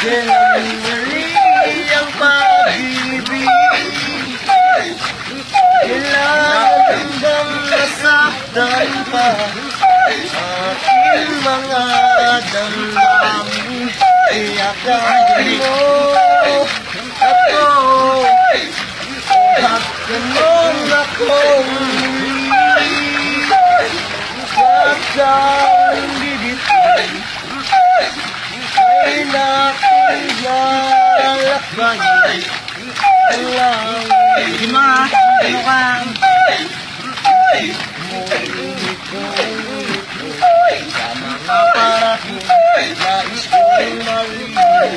Muli ang pag-ibig Kailan bang nasaktan pa Aking mga damdamin Iyakain mo ako Pagkanong akong muli Sasang bibigay Ay natin lalakbayin Ang langit Sige mo ha. Ano ka? Sa mga parating Nais kong malinaw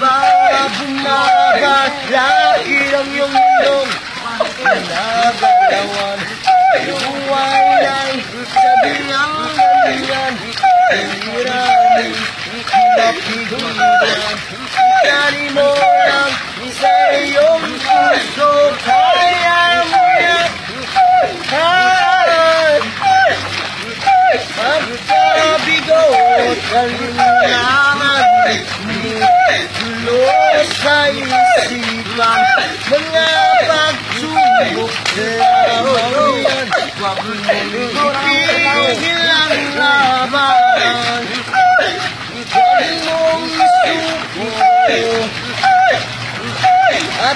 Bakit ba bumabalaki ang iyong ilong Nagalawan Buhay Dali mo lang sa iyong puso mo yan Ah! Pagkabigo Kalinlangan Tulo sa isipan Mga pagsubok Lamang yan Huwag mong itigil ang laban Huwag mong isuko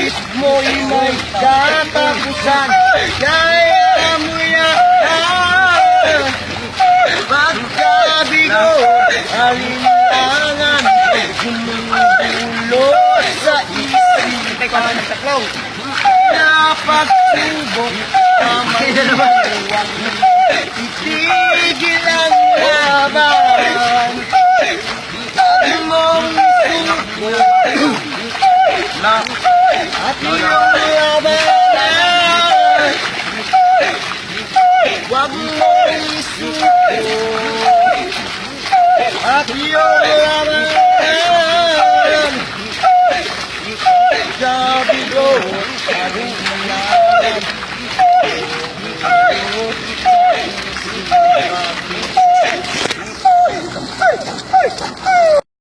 Sakit mo'y may katapusan. Kaya mo yan Pagkabigo Alinlangan Gumulot sa isip Hintay ko na nagtaklaw. Napagsubok Pamaluwag Itigil ang laban. Huwag mong At iyong labanan Huwag mong isuko At iyong labanan Sabi ko, sabi mo laban Ay,